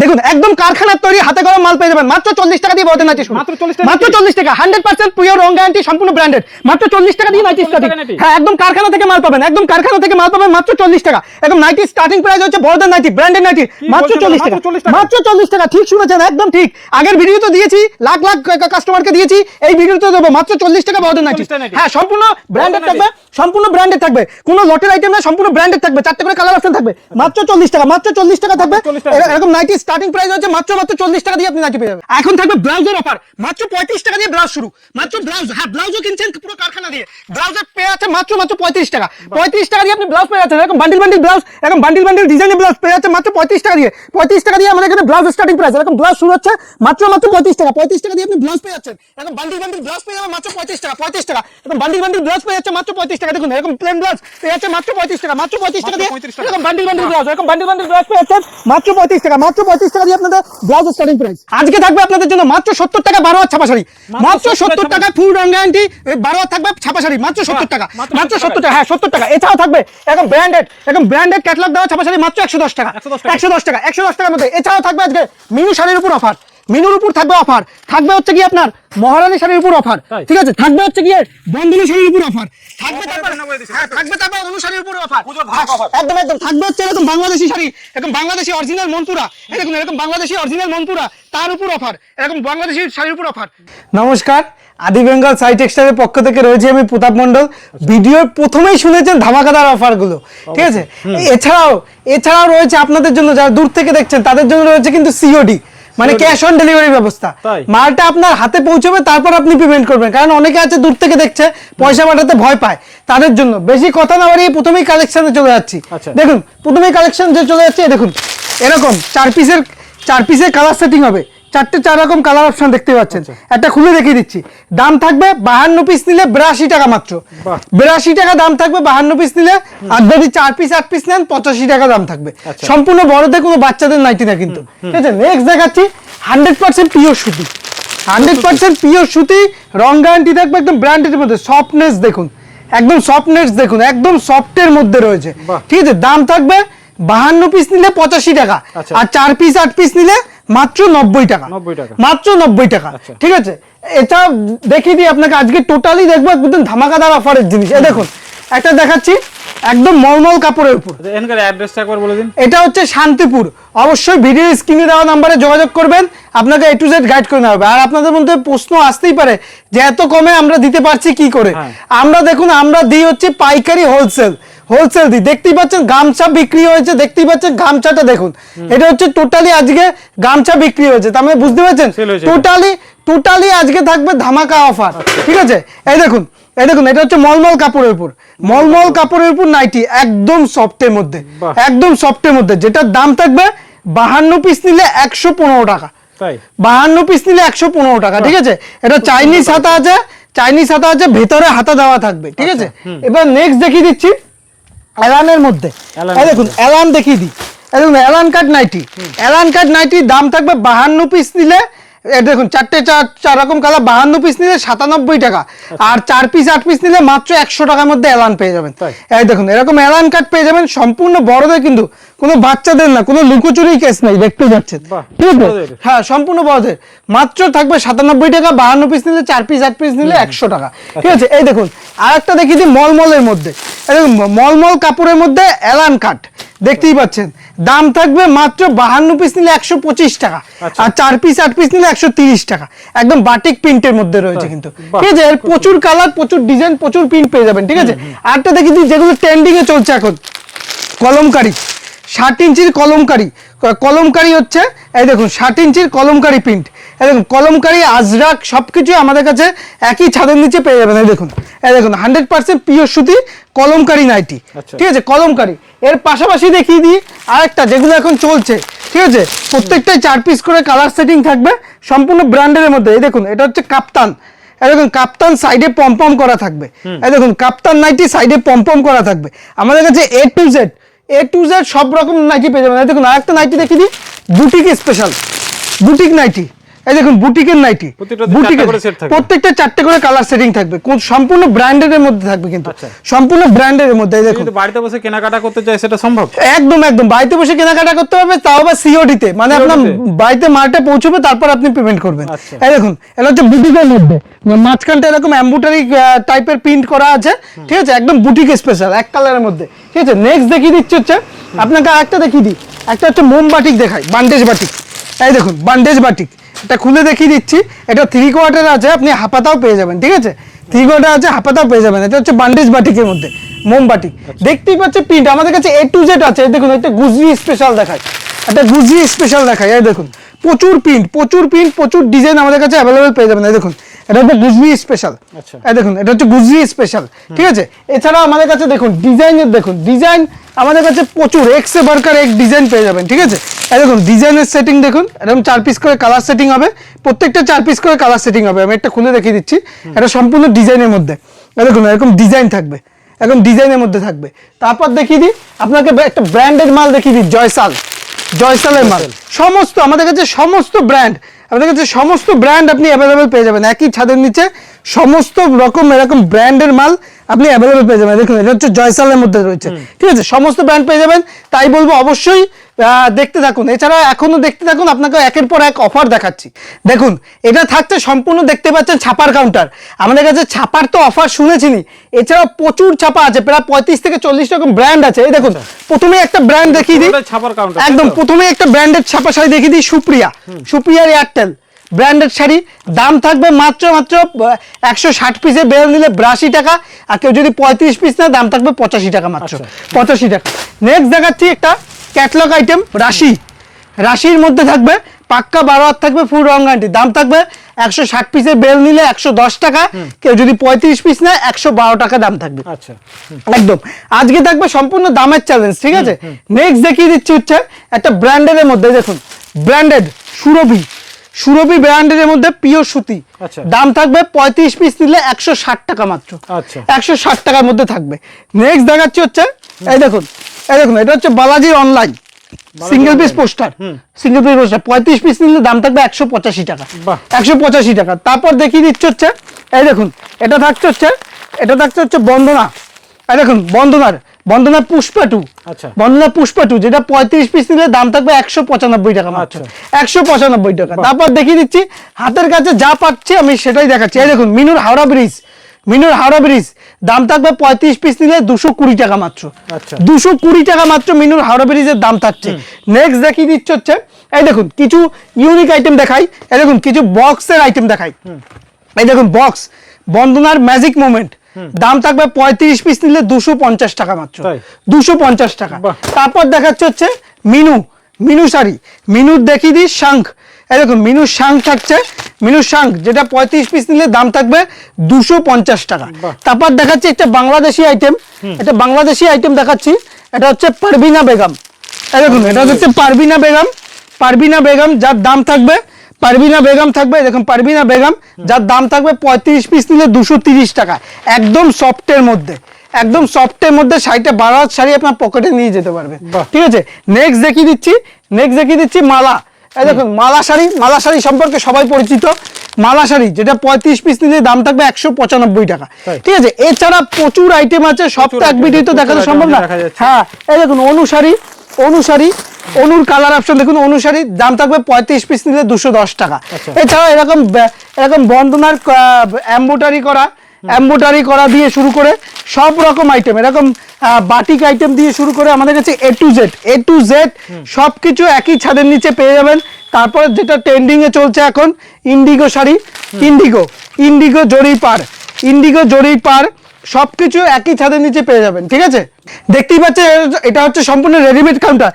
দেখুন একদম কারখানার তৈরি হাতে গরম মাল পেয়ে যাবেন মাত্র চল্লিশ টাকা দিয়ে বড়দের নাইটি মাত্র 40 টাকা মাত্র চল্লিশ টাকা হান্ড্রেড পার্সেন্ট পিওর রং গ্যারান্টি সম্পূর্ণ ব্র্যান্ডেড মাত্র চল্লিশ টাকা দিয়ে নাইটি স্টার্টিং হ্যাঁ একদম কারখানা থেকে মাল পাবেন একদম কারখানা থেকে মাল পাবেন মাত্র চল্লিশ টাকা একদম নাইটি স্টার্টিং প্রাইস হচ্ছে বড়দের নাইটি ব্র্যান্ডেড নাইটি মাত্র চল্লিশ টাকা মাত্র 40 টাকা? মাত্র চল্লিশ টাকা ঠিক শুনেছেন একদম ঠিক আগের ভিডিও তো দিয়েছি লাখ লাখ কাস্টমারকে দিয়েছি এই ভিডিওতে দেবো মাত্র চল্লিশ টাকা বড়দের নাইটি 40 টাকা নাইটি। হ্যাঁ সম্পূর্ণ ব্র্যান্ডেড থাকবে সম্পূর্ণ ব্র্যান্ডেড থাকবে কোনো লটের আইটেম না সম্পূর্ণ ব্র্যান্ডেড থাকবে চারটে করে কালার অপশন থাকবে মাত্র চল্লিশ টাকা মাত্র চল্লিশ টাকা থাকবে 40 টাকা। এর- এরকম নাইটি স্টার্টিং প্রাইস হচ্ছে মাত্র মাত্র চল্লিশ টাকা দিয়ে আপনি নাইটি পেয়ে যাবেন এখন থাকবে ব্লাউজের অফার মাত্র পঁয়ত্রিশ টাকা দিয়ে ব্লাউজ শুরু মাত্র ব্লাউজ হ্যাঁ ব্লাউজও কিনছেন পুরো কারখানা দিয়ে ব্লাউজের পেয়ে আছে মাত্র মাত্র পঁয়ত্রিশ টাকা পঁয়ত্রিশ টাকা দিয়ে আপনি ব্লাউজ পেয়ে যাচ্ছেন এরকম বান্ডিল বান্ডিল ব্লাউজ এরকম বান্ডিল বান্ডিল ডিজাইনের ব্লাউজ পেয়ে যাচ্ছে মাত্র পঁয়ত্রিশ টাকা দিয়ে পঁয়ত্রিশ টাকা দিয়ে আমাদের এখানে ব্লাউজ স্টার্টিং প্রাইস এরকম ব্লাউজ শুরু হচ্ছে মাত্র মাত্র পঁয়ত্রিশ টাকা পঁয়ত্রিশ টাকা দিয়ে আপনি ব্লাউজ পেয়ে যাচ্ছেন এরকম বান্ডিল বান্ডিল ব্লাউজ পেয়ে যাবেন মাত্র পঁয়ত্রিশ টাকা পঁয়ত্রিশ টাকা এরকম বান্ডিল বান্ডিল ব্লাউজ পেয়ে যাচ্ছে মাত্র পঁয়ত্রিশ টাকা দেখুন এরকম প্লেন ব্লাউজ পেয়ে যাচ্ছে মাত্র পঁয়ত্রিশ টাকা মাত্র পঁয়ত্রিশ টাকা দিয়ে মাত্র 35 টাকা। এরকম বান্ডিল বান্ডিল ব্লাউজ এরকম বান্ডিল বান্ডিল ব্লাউজ পেয়ে যাচ্ছেন মাত্র পঁয়ত্রিশ টাকা মাত্র পঁয়ত্রিশ টাকা দিয়ে আপনাদের ব্লাউজ স্টার্টিং প্রাইস আজকে থাকবে আপনাদের জন্য মাত্র সত্তর টাকা বারো হাত ছাপা শাড়ি মাত্র সত্তর টাকা। ফুল রং গ্যারান্টি বারো হাত থাকবে ছাপা শাড়ি মাত্র সত্তর টাকা। মাত্র মাত্র 70 সত্তর টাকা। হ্যাঁ সত্তর টাকা এছাড়াও থাকবে একদম ব্র্যান্ডেড এরকম ব্র্যান্ডেড ক্যাটলগ দেওয়া ছাপা শাড়ি মাত্র একশো দশ টাকা। একশো দশ টাকা। একশো দশ টাকার মধ্যে। এছাড়াও থাকবে আজকে মিনু শাড়ির উপর অফার মিনুর উপর থাকবে অফার থাকবে হচ্ছে কি আপনার মহারানী শাড়ির উপর অফার ঠিক আছে? থাকবে হচ্ছে গিয়ে বন্ধনী শাড়ির উপর অফার থাকবে তারপর। হ্যাঁ থাকবে তারপর অনুসারীর উপর অফার offer। একদম একদম। থাকবে হচ্ছে এরকম বাংলাদেশি শাড়ি এরকম বাংলাদেশি অরিজিনাল মনপুরা এরকম এরকম বাংলাদেশি অরিজিনাল মনপুরা তার উপর অফার এরকম বাংলাদেশি শাড়ির উপর অফার নমস্কার আদি বেঙ্গল সাই টেক্সটাইলের পক্ষ থেকে রয়েছে আমি প্রতাপ মন্ডল ভিডিওর প্রথমেই শুনেছেন ধামাকাদার অফারগুলো ঠিক আছে? এছাড়াও এছাড়াও রয়েছে আপনাদের জন্য যারা দূর থেকে দেখছেন তাদের জন্য রয়েছে কিন্তু সিওডি মানে ক্যাশ অন ডেলিভারি ব্যবস্থা। মালটা আপনার হাতে পৌঁছবে তারপর আপনি পেমেন্ট করবেন। কারণ অনেকে আছে দূর থেকে দেখছে পয়সা পাঠাতে ভয় পায় তাদের জন্য। বেশি কথা না বাড়িয়ে প্রথমেই কালেকশনে চলে যাচ্ছি। আচ্ছা। দেখুন প্রথমেই কালেকশন যে চলে যাচ্ছে দেখুন এরকম চার পিসের চার পিসের কালার সেটিং হবে। চারটে চার রকম কালার অপশন দেখতে পাচ্ছেন। আচ্ছা। একটা খুলে দেখিয়ে দিচ্ছি। দাম থাকবে বাহান্ন পিস নিলে বিরাশি টাকা মাত্র। বিরাশি টাকা দাম থাকবে বাহান্ন পিস নিলে আর যদি চার পিস আট পিস নেন পঁচাশি টাকা দাম থাকবে। আচ্ছা। সম্পূর্ণ বড়দের কোনো বাচ্চাদের নাইটি না কিন্তু। ঠিক আছে নেক্সট দেখাচ্ছি হান্ড্রেড পার্সেন্ট পিওর সুতি। হান্ড্রেড পার্সেন্ট পিওর সুতি রং গ্যারান্টি থাকবে একদম ব্র্যান্ডের মধ্যে। সফটনেস দেখুন একদম সফটনেস দেখুন একদম সফটের মধ্যে রয়েছে। ঠিক আছে দাম থাকবে বাহান্ন পিস নিলে পঁচাশি টাকা। আচ্ছা। আর চার পিস আট পিস নিলে মাত্র নব্বই টাকা। 90 টাকা। মাত্র নব্বই টাকা। আচ্ছা। ঠিক আছে? এটা দেখিয়ে দিই আপনাকে আজকে টোটালি দেখব একদম ধামাকাদার অফারের জিনিস। এ দেখুন একটা দেখাচ্ছি একদম মলমল কাপড়ের উপর। আচ্ছা, এটা হচ্ছে শান্তিপুর। অবশ্যই ভিডিও স্ক্রিনে দেওয়া নাম্বারে যোগাযোগ করবেন আপনাকে এ টু জেড গাইড করে নেওয়া হবে। আর আপনাদের মধ্যে প্রশ্ন আসতেই পারে যে এত কমে আমরা দিতে পারছি কি করে? হ্যাঁ। আমরা দেখুন আমরা দিই হচ্ছে পাইকারি হোলসেল হোলসেল দিই। দেখতেই পাচ্ছেন গামছা বিক্রি হয়েছে দেখতেই পাচ্ছেন গামছাটা দেখুন। এটা হচ্ছে টোটালি আজকে গামছা বিক্রি হয়েছে। তার মানে বুঝতে পারছেন? টোটালি টোটালি আজকে থাকবে ধামাকা অফার ঠিক আছে? এই দেখুন এই দেখুন এটা হচ্ছে মলমল কাপড়ের উপর। মলমল কাপড়ের উপর নাইটি একদম সফটের মধ্যে। একদম সফটের মধ্যে। যেটার দাম থাকবে বাহান্ন পিস নিলে একশো পনেরো টাকা। বাহান্ন পিস নিলে একশো পনেরো টাকা ঠিক আছে? এটা চাইনিজ হাতা আছে চাইনিজ হাতা আছে ভেতরে হাতা দেওয়া থাকবে ঠিক আছে? এবার নেক্সট দেখিয়ে দিচ্ছি। অ্যালানের মধ্যে। দেখুন অ্যালান দেখিয়ে দিই। দেখুন Alan cut nighty Alan cut নাইটির দাম থাকবে বাহান্ন পিস নিলে দেখুন চারটে চার চার রকম কালার বাহান্ন পিস নিলে সাতানব্বই টাকা। আর চার পিস আট পিস নিলে মাত্র একশো টাকার মধ্যে অ্যালান পেয়ে যাবেন। এই দেখুন এরকম অ্যালান কাট পেয়ে যাবেন সম্পূর্ণ বড়দের কিন্তু কোনো বাচ্চাদের না কোনো লুকোচুরি কেস নাই দেখতে পাচ্ছেন বাহ, ঠিক আছে? হ্যাঁ সম্পূর্ণ বড়দের। মাত্র থাকবে সাতানব্বই টাকা বাহান্ন পিস নিলে চার পিস আট পিস নিলে একশো টাকা। ঠিক আছে? এই দেখুন আর একটা দিই মলমলের মধ্যে। এই দেখুন মলমল কাপড়ের মধ্যে অ্যালান কাট দেখতেই পাচ্ছেন। দাম থাকবে মাত্র বাহান্ন পিস নিলে একশো পঁচিশ টাকা। আচ্ছা। আর চার পিস আট পিস নিলে একশো তিরিশ টাকা। একদম বাটিক প্রিন্টের মধ্যে রয়েছে কিন্তু। ঠিক আছে এর প্রচুর কালার প্রচুর ডিজাইন প্রচুর প্রিন্ট পেয়ে যাবেন ঠিক আছে? আরেকটা দেখিয়ে দিই যেগুলো ট্রেন্ডিং এ চলছে এখন। কলমকারি। ষাট ইঞ্চির কলমকারি। কলমকারি হচ্ছে এই দেখুন ষাট ইঞ্চির কলমকারি প্রিন্ট এই দেখুন কলমকারি আজরাক সব কিছুই আমাদের কাছে একই ছাদের নিচে পেয়ে যাবেন এই দেখুন। দেখুন হান্ড্রেড পার্সেন্ট পিওর সুতি কলমকারি নাইটি। আচ্ছা। ঠিক আছে কলমকারি। এর পাশাপাশি দেখিয়ে দিই আরেকটা যেগুলো এখন চলছে। ঠিক আছে প্রত্যেকটাই চার পিস করে কালার সেটিং থাকবে সম্পূর্ণ ব্র্যান্ডের মধ্যে। এই দেখুন এটা হচ্ছে কাপ্তান। দেখুন কাপ্তান সাইডে পম্পম করা থাকবে। এই দেখুন কাপ্তান নাইটি সাইডে পম্পম করা থাকবে। আমাদের কাছে A to Z A to Z সব রকম নাইটি পেয়ে যাবেন। দেখুন আরেকটা নাইটি দেখিয়ে দিই বুটিক স্পেশাল বুটিক নাইটি। এই দেখুন বুটিকের নাইটি বুটিকের। প্রত্যেকটা চারটে করে কালার সেটিং থাকবে। সম্পূর্ণ ব্র্যান্ডেড এর মধ্যে থাকবে কিন্তু। আচ্ছা। সম্পূর্ণ ব্র্যান্ডের মধ্যে দেখুন। বাড়িতে বসে কেনাকাটা করতে চাই সেটা সম্ভব? একদম একদম। বাড়িতে বসে কেনাকাটা করতে হবে তাও আবার সিওডি তে। মানে আপনার বাড়িতে মালটা পৌঁছবে তারপর আপনি পেমেন্ট করবেন। আচ্ছা। এই দেখুন এটা হচ্ছে বুটিকের মধ্যে। মাঝখানটা এরকম অ্যাম্বুটারি টাইপের প্রিন্ট করা আছে। ঠিক আছে? একদম বুটিক স্পেশাল এক কালারের মধ্যে। ঠিক আছে? নেক্সট দেখিয়ে দিচ্ছি হচ্ছে আপনাকে আরেকটা দেখিয়ে দিই। একটা হচ্ছে মোম বাটিক দেখাই বান্ডেজ বাটিক এই দেখুন বান্ডেজ বাটিক এটা খুলে দেখিয়ে দিচ্ছি। এটা থ্রি কোয়ার্টার আছে আপনি হাপাতাও পেয়ে যাবেন ঠিক আছে? থ্রি কোয়ার্টার আছে হাপাতাও পেয়ে যাবেন। এটা হচ্ছে বান্ডেজ বাটিকের মধ্যে মোমবাটি দেখতেই পাচ্ছে প্রিন্ট আমাদের কাছে এ টু জেড আছে দেখুন একটা গুজরি স্পেশাল দেখায়। একটা গুজরি স্পেশাল দেখায় এই দেখুন প্রচুর প্রিন্ট প্রচুর প্রিন্ট প্রচুর ডিজাইন আমাদের কাছে অ্যাভেলেবেল পেয়ে যাবেন এই দেখুন। এটা হচ্ছে গুজরি স্পেশাল আচ্ছা। দেখুন এটা হচ্ছে গুজরি স্পেশাল ঠিক আছে? এছাড়াও আমাদের কাছে দেখুন ডিজাইনের দেখুন ডিজাইন আমাদের কাছে প্রচুর এক্স বার্কার এক ডিজাইন পেয়ে যাবেন ঠিক আছে? দেখুন ডিজাইনের সেটিং দেখুন এরকম চার পিস করে কালার সেটিং হবে। প্রত্যেকটা চার পিস করে কালার সেটিং হবে আমি একটা খুলে দেখিয়ে দিচ্ছি। এটা সম্পূর্ণ ডিজাইনের মধ্যে। দেখুন এরকম ডিজাইন থাকবে একদম ডিজাইনের মধ্যে থাকবে। তারপর দেখিয়ে দিই আপনাকে একটা ব্র্যান্ডেড মাল দেখিয়ে দিই জয়সাল। জয়সালের মাল। সমস্ত আমাদের কাছে সমস্ত ব্র্যান্ড আমাদের কাছে সমস্ত ব্র্যান্ড আপনি অ্যাভেলেবেল পেয়ে যাবেন। একই ছাদের নিচে সমস্ত রকম এরকম ব্র্যান্ডের মাল আপনি অ্যাভেলেবেল পেয়ে যাবেন। দেখুন এটা হচ্ছে জয়সালের মধ্যে রয়েছে। ঠিক আছে? সমস্ত ব্র্যান্ড পেয়ে যাবেন। তাই বলব অবশ্যই দেখতে থাকুন। এছাড়া এখনও দেখতে থাকুন আপনাকে একের পর এক অফার দেখাচ্ছি। দেখুন এটা থাকতে সম্পূর্ণ দেখতে পাচ্ছেন ছাপার কাউন্টার আমাদের কাছে ছাপার তো অফার শুনেছিনি। এছাড়াও প্রচুর ছাপা আছে প্রায় পঁয়ত্রিশ থেকে চল্লিশ রকম ব্র্যান্ড আছে। এই দেখুন প্রথমে একটা ব্র্যান্ড দেখিয়ে দিই। ছাপার কাউন্টার একদম প্রথমে একটা ব্র্যান্ডের ছাপা শাড়ি দেখিয়ে দিই সুপ্রিয়া। সুপ্রিয়ার এয়ারটেল ব্র্যান্ডেড শাড়ি দাম থাকবে মাত্র মাত্র একশো ষাট পিসে বেল নিলে বিরাশি টাকা আর কেউ যদি পঁয়ত্রিশ পিস নেয় দাম থাকবে পঁচাশি টাকা মাত্র। আচ্ছা। পঁচাশি টাকা। নেক্সট দেখাচ্ছি একটা ক্যাটলগ আইটেম রাশি। রাশির মধ্যে থাকবে পাক্কা বারো হাত থাকবে ফুল রং গ্যারান্টি দাম থাকবে একশো ষাট পিসের বেল নিলে একশো দশ টাকা কেউ যদি পঁয়ত্রিশ পিস নেয় একশো বারো টাকা দাম থাকবে। আচ্ছা। একদম। আজকে থাকবে সম্পূর্ণ দামের চ্যালেঞ্জ ঠিক আছে? নেক্সট দেখিয়ে দিচ্ছি হচ্ছে একটা ব্র্যান্ডের মধ্যে দেখুন। ব্র্যান্ডেড সুরভি। সুরভি ব্র্যান্ডের মধ্যে পিওর সুতি। আচ্ছা। দাম থাকবে পঁয়ত্রিশ পিস নিলে একশো ষাট টাকা মাত্র। আচ্ছা। একশো ষাট টাকার মধ্যে থাকবে। নেক্সট দেখাচ্ছি হচ্ছে এই দেখুন এই দেখুন এটা হচ্ছে বালাজির online single piece poster single piece poster পঁয়ত্রিশ পিস নিলে দাম থাকবে একশো পঁচাশি টাকা। একশো পঁচাশি টাকা। তারপর দেখিয়ে দিচ্ছে হচ্ছে এই দেখুন এটা থাকছে হচ্ছে এটা থাকছে হচ্ছে বন্দনা। এই দেখুন বন্দনার বন্দনা পুষ্পা টু। আচ্ছা। বন্দনা পুষ্পা টু যেটা পঁয়ত্রিশ পিস নিলে দাম থাকবে একশো পঁচানব্বই টাকা মাত্র। আচ্ছা। একশো পঁচানব্বই টাকা। তারপর দেখিয়ে দিচ্ছি হাতের কাছে যা পাচ্ছি আমি সেটাই দেখাচ্ছি। এই দেখুন মিনুর হাওড়া ব্রিজ মিনুর হাওড়া ব্রিজ দাম থাকবে পঁয়ত্রিশ পিস নিলে দুশো কুড়ি টাকা মাত্র। আচ্ছা। দুশো কুড়ি টাকা মাত্র মিনুর হাওড়া ব্রিজের দাম থাকছে। নেক্সট দেখিয়ে দিচ্ছে হচ্ছে এই দেখুন কিছু ইউনিক আইটেম দেখাই। এই দেখুন কিছু বক্সের আইটেম দেখাই। এই দেখুন বক্স বন্দনার ম্যাজিক মোমেন্ট দাম থাকবে পঁয়ত্রিশ পিস নিলে দুশো পঞ্চাশ টাকা মাত্র। দুশো পঞ্চাশ টাকা। তারপর দেখাচ্ছে হচ্ছে মিনু মিনু শাড়ি। মিনুর দেখিয়ে দিই শাঙ্খ এই দেখুন মিনুর শাঙ্খ থাকছে। মিনুর শাঙ্খ যেটা পঁয়ত্রিশ পিস নিলে দাম থাকবে দুশো পঞ্চাশ টাকা। তারপর দেখাচ্ছি একটা বাংলাদেশি আইটেম এটা বাংলাদেশি আইটেম দেখাচ্ছি। এটা হচ্ছে পারবিনা বেগম। এই দেখুন এটা হচ্ছে পারবিনা বেগম। পারবিনা বেগম যার দাম থাকবে পারবিনা বেগম থাকবে দেখুন পারবিনা বেগম যার দাম থাকবে পঁয়ত্রিশ পিস নিলে দুশো তিরিশ টাকা। একদম সফটের মধ্যে একদম সফটের মধ্যে শাড়িটা বারো শাড়ি আপনার পকেটে নিয়ে যেতে পারবে। ঠিক আছে? নেক্সট দেখিয়ে দিচ্ছি নেক্সট দেখিয়ে দিচ্ছি মালা। এই দেখুন মালা শাড়ি মালা শাড়ি সম্পর্কে সবাই পরিচিত। মালা শাড়ি যেটা পঁয়ত্রিশ পিস নিলে দাম থাকবে একশো পঁচানব্বই টাকা। ঠিক আছে? এছাড়া প্রচুর আইটেম আছে সব তো এক ভিডিও তো দেখানো সম্ভব না। দেখা হ্যাঁ এই দেখুন অনুসারী অনুসারী অনুর কালার অপশন দেখুন অনুসারী দাম থাকবে পঁয়ত্রিশ পিস নিলে দুশো দশ টাকা। আচ্ছা। এছাড়া এরকম এরকম বন্দনার অ্যাম্বোটারি করা অ্যাম্বোটারি করা দিয়ে শুরু করে সব রকম আইটেম এরকম বাটিক আইটেম দিয়ে শুরু করে আমাদের কাছে A to Z A to Z সব কিছু একই ছাদের নিচে পেয়ে যাবেন। তারপরে যেটা ট্রেন্ডিং এ চলছে এখন ইন্ডিগো শাড়ি ইন্ডিগো ইন্ডিগো জরি পার ইন্ডিগো জরি পার সবকিছু একই ছাদের নিচে পেয়ে যাবেন ঠিক আছে? দেখতেই পাচ্ছেন এটা হচ্ছে সম্পূর্ণ রেডিমেড কাউন্টার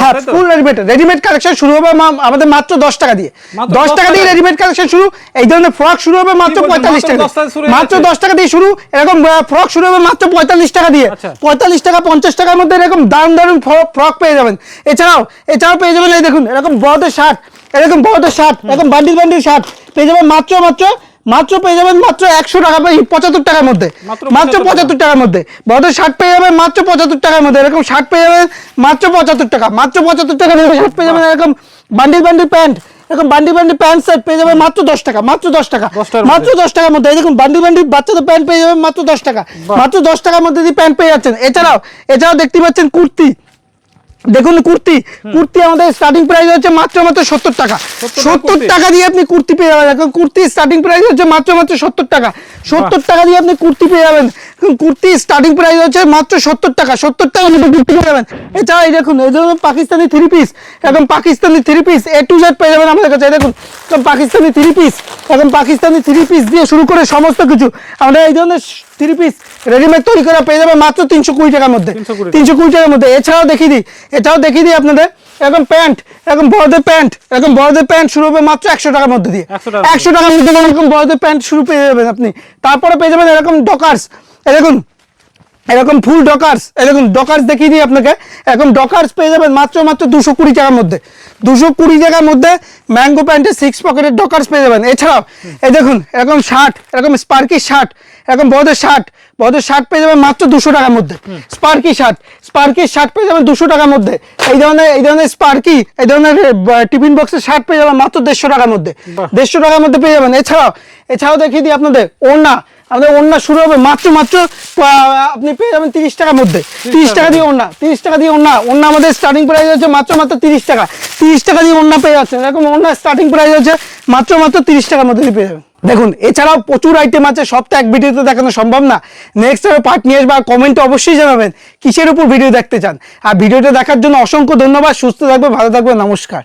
হ্যাঁ ফুল রেডিমেড রেডিমেড কালেকশন শুরু হবে আমাদের মাত্র দশ টাকা দিয়ে। দশ টাকা দিয়ে রেডিমেড কালেকশন শুরু। এই ধরনের ফ্রক শুরু হবে মাত্র পঁয়তাল্লিশ টাকা 10 টাকায় শুরু মাত্র দশ টাকা দিয়ে শুরু। এরকম ফ্রক শুরু হবে মাত্র পঁয়তাল্লিশ টাকা দিয়ে। আচ্ছা। পঁয়তাল্লিশ টাকা পঞ্চাশ টাকার মধ্যে এরকম দারুণ দারুণ ফ্রক পেয়ে যাবেন। এছাড়াও এছাড়াও পেয়ে যাবেন এই দেখুন এরকম বড়দের শার্ট এরকম বড়দের শার্ট এরকম বান্ডিল বান্ডিল শার্ট পেয়ে যাবেন মাত্র মাত্র মাত্র পেয়ে যাবেন মাত্র একশো টাকা পঁচাত্তর টাকার মধ্যে। মাত্র মাত্র 75 পঁচাত্তর টাকার মধ্যে। বড়দের শার্ট পেয়ে যাবেন মাত্র পঁচাত্তর টাকার মধ্যে। এরকম শার্ট পেয়ে যাবেন মাত্র পঁচাত্তর টাকা। মাত্র পঁচাত্তর টাকা শার্ট পেয়ে যাবেন এরকম বান্ডিল বান্ডিল প্যান্ট। এরকম বান্ডি বান্ডি প্যান্ট সেট পেয়ে যাবে মাত্র দশ টাকা। মাত্র দশ টাকা। মাত্র দশ টাকার মধ্যে। দেখুন বান্ডি বান্ডি বাচ্চাদের প্যান্ট পেয়ে যাবেন মাত্র দশ টাকা। মাত্র দশ টাকার মধ্যে দিয়ে প্যান্ট পেয়ে যাচ্ছেন এছাড়াও এছাড়াও দেখতে পাচ্ছেন কুর্তি। দেখুন কুর্তি কুর্তি আমাদের স্টার্টিং প্রাইস হচ্ছে মাত্র মাত্র সত্তর টাকা। সত্তর টাকা দিয়ে আপনি কুর্তি পেয়ে যাবেন। এখন কুর্তি স্টার্টিং প্রাইস হচ্ছে মাত্র মাত্র সত্তর টাকা। সত্তর টাকা দিয়ে আপনি কুর্তি পেয়ে যাবেন। কুর্তি স্টার্টিং প্রাইস হচ্ছে মাত্র সত্তর টাকা। সত্তর টাকা মধ্যে কুর্তি পেয়ে যাবেন। এছাড়া এই দেখুন এই ধরুন পাকিস্তানি থ্রি পিস এখন Pakistani three piece A to Z পেয়ে যাবেন আমাদের কাছে। দেখুন পাকিস্তানি থ্রি পিস এখন পাকিস্তানি থ্রি পিস দিয়ে শুরু করে সমস্ত কিছু। আমরা এই ধরনের থ্রি পিস রেডিমেড তৈরি করা পেয়ে যাবেন মাত্র তিনশো কুড়ি টাকার মধ্যে। তিনশো কুড়ি টাকার মধ্যে। এছাড়াও দেখিয়ে দিই এছাড়াও দেখিয়ে দিই আপনাদের এখন প্যান্ট এখন বড়দের প্যান্ট এখন বড়দের প্যান্ট শুরু হবে মাত্র একশো টাকার মধ্যে দিয়ে। 100 টাকার একশো টাকার মধ্যে এরকম বড়দের প্যান্ট শুরু পেয়ে যাবেন আপনি। তারপরে পেয়ে যাবেন এরকম ডকার্স এরকম এরকম ফুল ডকার্স এরকম ডকার্স দেখিয়ে দিই আপনাকে। এরকম ডকার্স পেয়ে যাবেন মাত্র মাত্র দুশো কুড়ি টাকার মধ্যে। দুশো কুড়ি টাকার মধ্যে ম্যাঙ্গো প্যান্টের সিক্স পকেটের ডকার্স পেয়ে যাবেন। এছাড়াও এই দেখুন এরকম শার্ট এরকম স্পার্কি শার্ট এরকম বড়দের শার্ট বড়দের শার্ট পেয়ে যাবেন মাত্র দুশো টাকার মধ্যে। স্পার্কি শার্ট স্পার্কি শার্ট পেয়ে যাবেন দুশো টাকার মধ্যে। এই ধরনের এই ধরনের স্পার্কি এই ধরনের টিফিন বক্সের শার্ট পেয়ে যাবেন মাত্র দেড়শো টাকার মধ্যে। দেড়শো টাকার মধ্যে পেয়ে যাবেন। এছাড়াও এছাড়াও দেখিয়ে দিই আপনাদের ওড়না। আমাদের ওড়না শুরু হবে মাত্র মাত্র আপনি পেয়ে যাবেন তিরিশ টাকার মধ্যে। তিরিশ টাকা দিয়ে ওড়না তিরিশ টাকা দিয়ে ওড়না। ওড়না আমাদের স্টার্টিং প্রাইস হচ্ছে মাত্র মাত্র তিরিশ টাকা। তিরিশ টাকা দিয়ে ওড়না পেয়ে যাচ্ছেন। এরকম ওড়না স্টার্টিং প্রাইস হচ্ছে মাত্র মাত্র তিরিশ টাকার মধ্যে পেয়ে যাবেন। দেখুন এছাড়াও প্রচুর আইটেম আছে সবটা এক ভিডিওতে দেখানো সম্ভব না। নেক্সট পার্ট নিয়ে আসবে আর কমেন্টে অবশ্যই জানাবেন কিসের উপর ভিডিও দেখতে চান। আর ভিডিওটা দেখার জন্য অসংখ্য ধন্যবাদ সুস্থ থাকবে ভালো থাকবে নমস্কার।